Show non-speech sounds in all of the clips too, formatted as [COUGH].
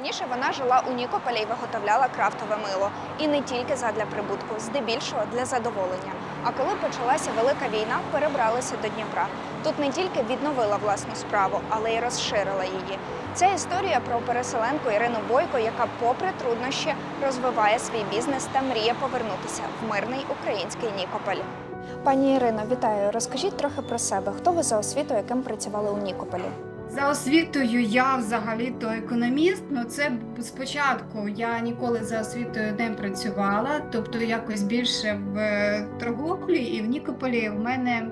Раніше вона жила у Нікополі і виготовляла крафтове мило. І не тільки задля прибутку, здебільшого для задоволення. А коли почалася велика війна, перебралися до Дніпра. Тут не тільки відновила власну справу, але й розширила її. Це історія про переселенку Ірину Бойко, яка, попри труднощі, розвиває свій бізнес та мріє повернутися в мирний український Нікополь. Пані Ірино, вітаю. Розкажіть трохи про себе. Хто ви за освітою, яким працювали у Нікополі? За освітою я взагалі-то економіст. Ну це спочатку я ніколи за освітою не працювала, тобто якось більше в е, торговлі і в Нікополі в мене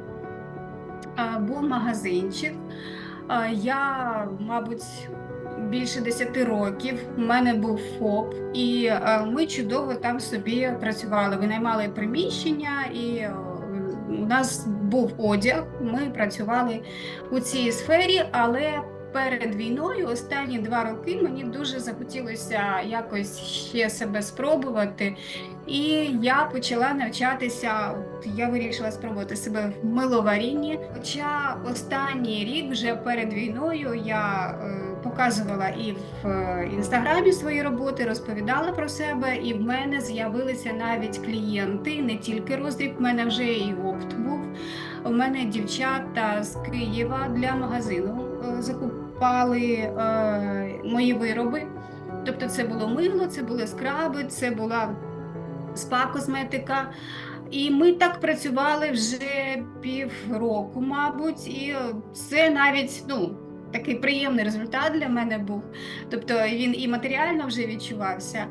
був магазинчик. Я, мабуть, більше 10 років. У мене був ФОП, і е, ми чудово там собі працювали. Винаймали приміщення, і у нас був одяг. Ми працювали у цій сфері, але перед війною останні два роки мені дуже захотілося якось ще себе спробувати. І я почала навчатися. От я вирішила спробувати себе в миловарінні. Хоча останній рік, вже перед війною, я е, показувала і в е, інстаграмі свої роботи, розповідала про себе, і в мене з'явилися навіть клієнти, не тільки роздріб, в мене вже і опт був. У мене дівчата з Києва для магазину закупали е, мої вироби. Тобто, це було мило, це були скраби, це була спа-косметика. І ми так працювали вже півроку, мабуть, і це навіть ну, такий приємний результат для мене був. Тобто він і матеріально вже відчувався.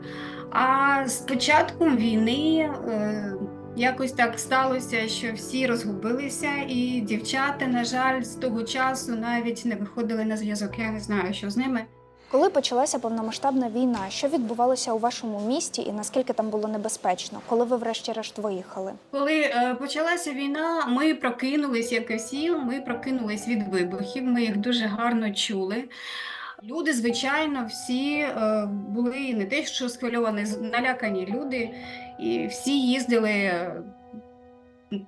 А з початком війни е, якось так сталося, що всі розгубилися, і дівчата, на жаль, з того часу навіть не виходили на зв'язок. Я не знаю, що з ними. Коли почалася повномасштабна війна, що відбувалося у вашому місті і наскільки там було небезпечно, коли ви врешті-решт виїхали? Коли е, почалася війна, ми прокинулись, як і всі, ми прокинулись від вибухів. Ми їх дуже гарно чули. Люди, звичайно, всі е, були не те, що схвильовані, налякані люди, і всі їздили. е,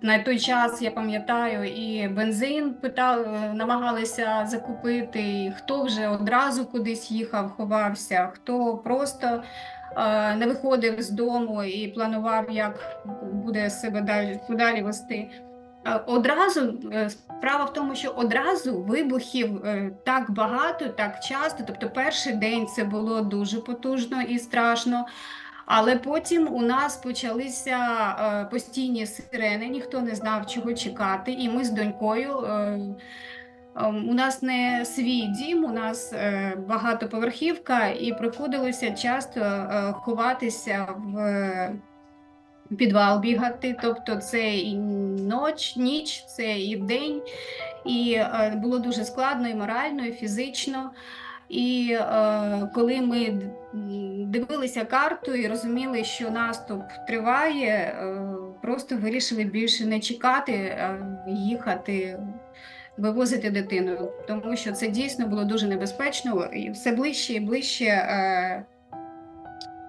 На той час я пам'ятаю, і бензин питали, намагалися закупити. і Хто вже одразу кудись їхав, ховався, хто просто е, не виходив з дому і планував, як буде себе далі, подалі вести. Е, Одразу е, справа в тому, що одразу вибухів так багато, так часто. Тобто, перший день це було дуже потужно і страшно. Але потім у нас почалися е, постійні сирени, ніхто не знав, чого чекати. І ми з донькою. Е, ем, у нас не свій дім, у нас е, багатоповерхівка, і приходилося часто е, ховатися в е, підвал бігати. Тобто це і ноч, ніч, це і вдень. І е, було дуже складно і морально, і фізично. І е, коли ми дивилися карту і розуміли, що наступ триває, е, просто вирішили більше не чекати, а їхати, вивозити дитину, тому що це дійсно було дуже небезпечно, і все ближче і ближче е,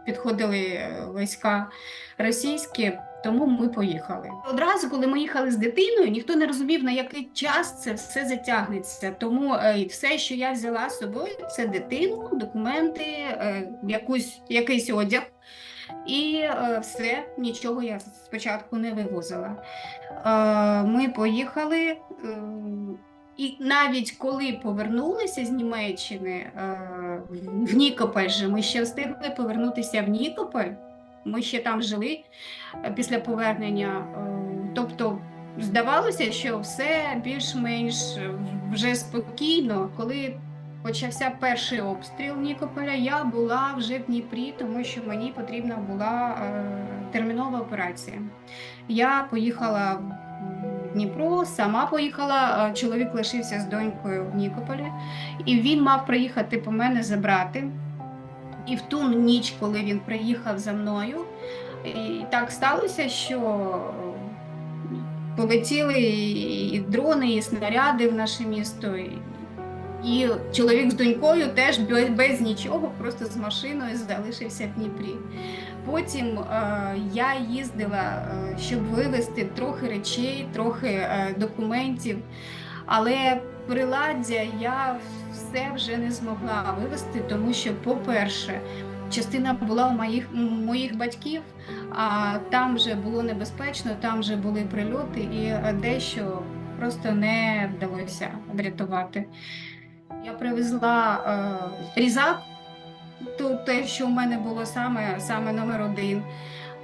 підходили е, війська російські. Тому ми поїхали. Одразу, коли ми їхали з дитиною, ніхто не розумів, на який час це все затягнеться. Тому е, все, що я взяла з собою, це дитину, документи, е, якусь, якийсь одяг. І е, все, нічого я спочатку не вивозила. Е, ми поїхали. Е, і навіть коли повернулися з Німеччини е, в Нікополь, же, ми ще встигли повернутися в Нікополь. Ми ще там жили е, після повернення. Е, Тобто здавалося, що все більш-менш вже спокійно. Коли почався перший обстріл Нікополя, я була вже в Дніпрі, тому що мені потрібна була термінова операція. Я поїхала Дніпро, сама поїхала. Чоловік лишився з донькою в Нікополі, і він мав приїхати по мене забрати. І в ту ніч, коли він приїхав за мною, і так сталося, що полетіли і дрони, і снаряди в наше місто. І чоловік з донькою теж без, нічого, просто з машиною залишився в Дніпрі. Потім е, я їздила, е, щоб вивезти трохи речей, трохи е, документів, але приладдя я все вже не змогла вивезти, тому що, по-перше, частина була у моїх, м, моїх батьків, а там вже було небезпечно, там вже були прильоти, і е, дещо просто не вдалося врятувати. Я привезла е, різак, то те, що в мене було саме, саме номер один.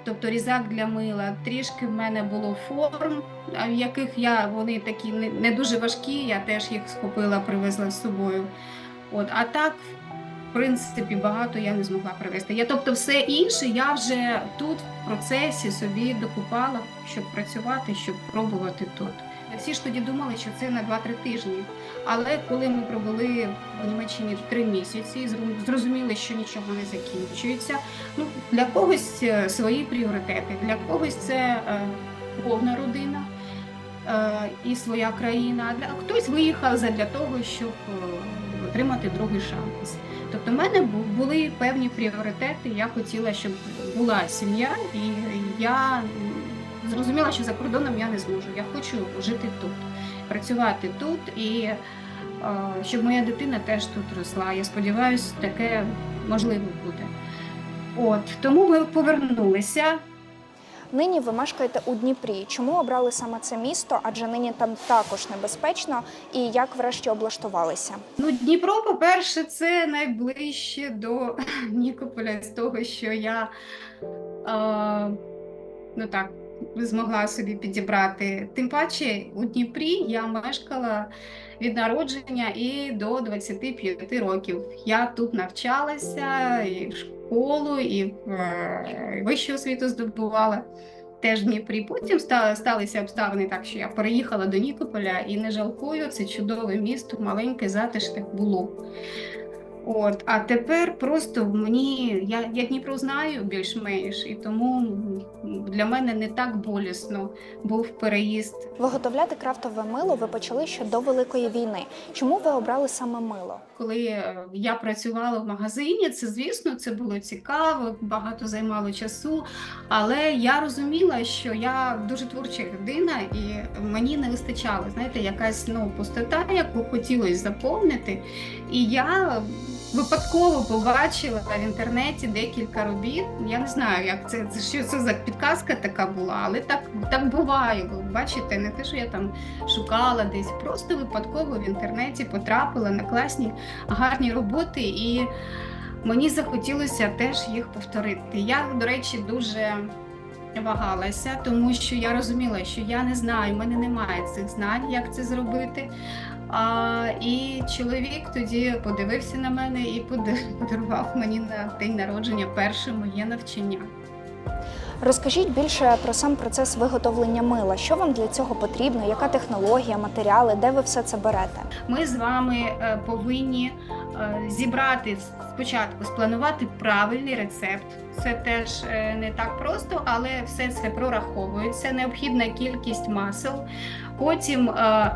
Тобто різак для мила. Трішки в мене було форм, в яких я вони такі не, не дуже важкі, я теж їх схопила, привезла з собою. От, а так, в принципі, багато я не змогла привезти. Я, тобто, все інше я вже тут в процесі собі докупала, щоб працювати, щоб пробувати тут. Всі ж тоді думали, що це на 2-3 тижні. Але коли ми пробули в Німеччині три місяці, зрозуміли, що нічого не закінчується. Ну, для когось е, свої пріоритети, для когось це е, повна родина е, і своя країна, а для хтось виїхав задля того, щоб отримати другий шанс. Тобто, в мене були певні пріоритети. Я хотіла, щоб була сім'я, і я зрозуміла, що за кордоном я не зможу. Я хочу жити тут, працювати тут і е, щоб моя дитина теж тут росла. Я сподіваюся, таке можливо буде. От тому ми повернулися. Нині ви мешкаєте у Дніпрі. Чому обрали саме це місто? Адже нині там також небезпечно. І як врешті облаштувалися? Ну, Дніпро, по-перше, це найближче до [LAUGHS] Нікополя з того, що я е, ну так, змогла собі підібрати. Тим паче у Дніпрі я мешкала від народження і до 25 років. Я тут навчалася і в школу, і в е, вищу освіту здобувала. Теж в Дніпрі. Потім сталися обставини так, що я переїхала до Нікополя і не жалкую, це чудове місто, маленьке, затишне було. От, а тепер просто мені, я, я Дніпро знаю більш-менш, і тому для мене не так болісно був переїзд. Виготовляти крафтове мило ви почали ще до Великої війни. Чому ви обрали саме мило? Коли е, я працювала в магазині, це звісно, це було цікаво, багато займало часу. Але я розуміла, що я дуже творча людина, і мені не вистачало, знаєте, якась ну, пустота, яку хотілося заповнити. І я випадково побачила в інтернеті декілька робіт. Я не знаю, як це, що це за підказка така була, але так, так буває. Ви бачите, не те, що я там шукала десь, просто випадково в інтернеті потрапила на класні гарні роботи, і мені захотілося теж їх повторити. Я, до речі, дуже вагалася, тому що я розуміла, що я не знаю, в мене немає цих знань, як це зробити. А, і чоловік тоді подивився на мене і подарував мені на день народження перше моє навчання. Розкажіть більше про сам процес виготовлення мила. Що вам для цього потрібно? Яка технологія, матеріали, де ви все це берете? Ми з вами е, повинні е, зібрати спочатку, спланувати правильний рецепт. Це теж е, не так просто, але все це прораховується. Необхідна кількість масел. Потім е,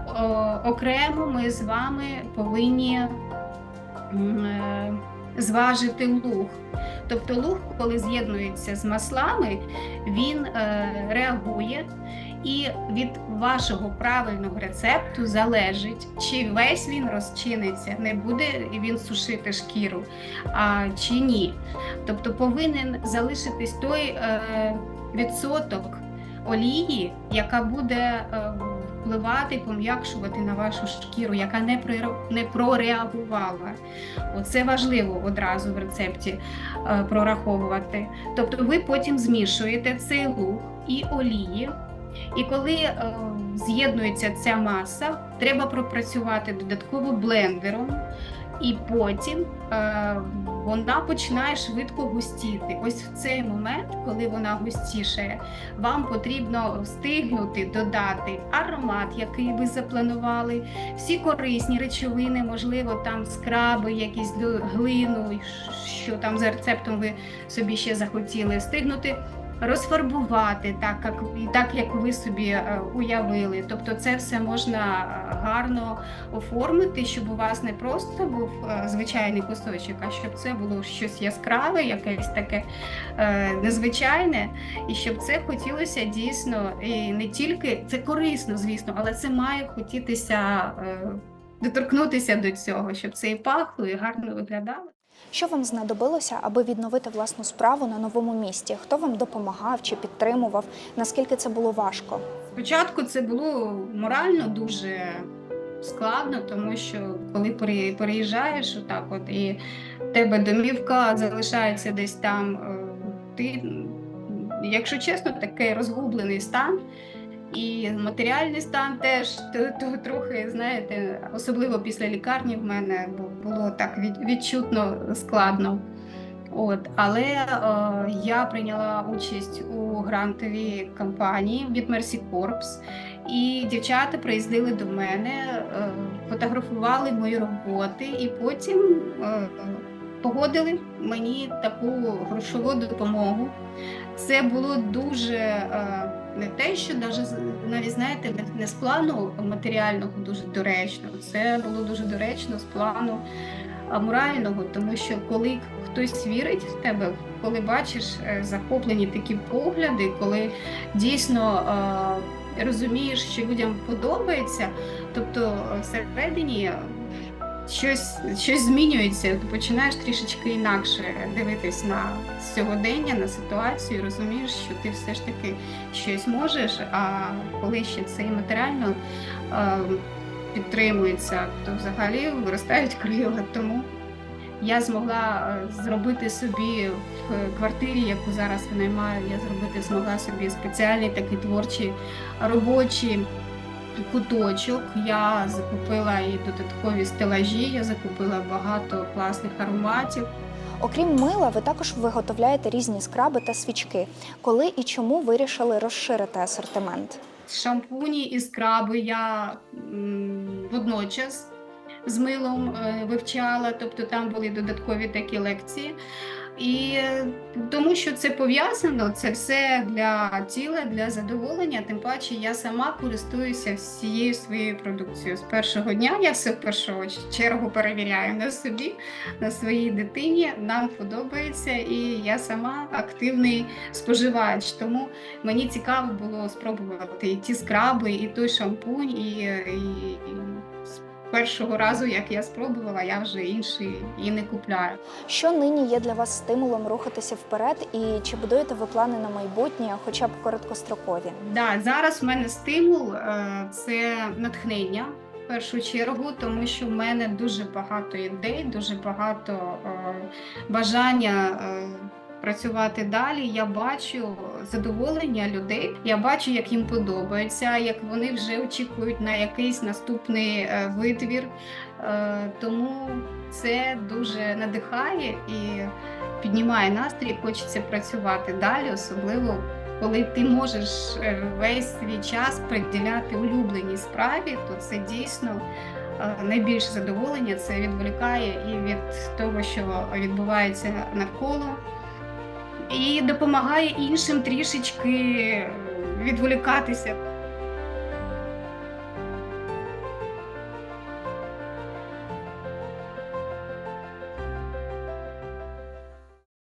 окремо ми з вами повинні е, зважити луг. Тобто луг, коли з'єднується з маслами, він е, реагує і від вашого правильного рецепту залежить, чи весь він розчиниться, не буде він сушити шкіру, а, чи ні. Тобто повинен залишитись той відсоток олії, яка буде впливати, пом'якшувати на вашу шкіру, яка не, не прореагувала. Оце важливо одразу в рецепті е, прораховувати. Тобто ви потім змішуєте цей лук і олії. І коли е, з'єднується ця маса, треба пропрацювати додатково блендером, і потім е, вона починає швидко густіти. Ось в цей момент, коли вона густішає, вам потрібно встигнути додати аромат, який ви запланували, всі корисні речовини, можливо, там скраби, якісь глину, що там за рецептом ви собі ще захотіли, встигнути розфарбувати так, як, так, як ви собі е, уявили. Тобто це все можна е, гарно оформити, щоб у вас не просто був е, звичайний кусочок, а щоб це було щось яскраве, якесь таке незвичайне, і щоб це хотілося дійсно і не тільки це корисно, звісно, але це має хотітися. доторкнутися до цього, щоб це і пахло, і гарно виглядало. Що вам знадобилося, аби відновити власну справу на новому місці? Хто вам допомагав чи підтримував? Наскільки це було важко? Спочатку це було морально дуже складно, тому що коли пере- переїжджаєш отак, от і в тебе домівка залишається десь там, е, ти, якщо чесно, такий розгублений стан. І матеріальний стан теж то, то трохи, знаєте, особливо після лікарні в мене бу- було так відчутно складно. От, але е, я прийняла участь у грантовій кампанії від Mercy Corps, і дівчата приїздили до мене, е, фотографували мої роботи, і потім е, погодили мені таку грошову допомогу. Це було дуже е, не те, що навіть, навіть знаєте, не, з плану матеріального дуже доречно. Це було дуже доречно з плану морального, тому що коли хтось вірить в тебе, коли бачиш е, захоплені такі погляди, коли дійсно розумієш, що людям подобається, тобто е, всередині щось, щось змінюється, ти починаєш трішечки інакше дивитись на сьогодення, на ситуацію, розумієш, що ти все ж таки щось можеш, а коли ще це і матеріально е, підтримується, то взагалі виростають крила. Тому я змогла е, зробити собі в квартирі, яку зараз винаймаю, я зробити змогла собі спеціальний такий творчий робочий куточок. Я закупила і додаткові стелажі, я закупила багато класних ароматів. Окрім мила, ви також виготовляєте різні скраби та свічки. Коли і чому вирішили розширити асортимент? Шампуні і скраби я м, водночас з милом е, вивчала, тобто там були додаткові такі лекції. І е, тому що це пов'язано, це все для тіла, для задоволення. Тим паче я сама користуюся всією своєю продукцією. З першого дня я все в першу чергу перевіряю на собі, на своїй дитині. Нам подобається, і я сама активний споживач. Тому мені цікаво було спробувати і ті скраби, і той шампунь, і, і, і з першого разу, як я спробувала, я вже інший і не купляю. Що нині є для вас стимулом рухатися вперед, і чи будуєте ви плани на майбутнє, хоча б короткострокові? Да, зараз в мене стимул е, це натхнення в першу чергу, тому що в мене дуже багато ідей, дуже багато е, бажання. Працювати далі, я бачу задоволення людей. Я бачу, як їм подобається, як вони вже очікують на якийсь наступний е, витвір. Е, Тому це дуже надихає і піднімає настрій. Хочеться працювати далі, особливо коли ти можеш е, весь свій час приділяти улюбленій справі, то це дійсно найбільше задоволення. Це відволікає і від того, що відбувається навколо, і допомагає іншим трішечки відволікатися.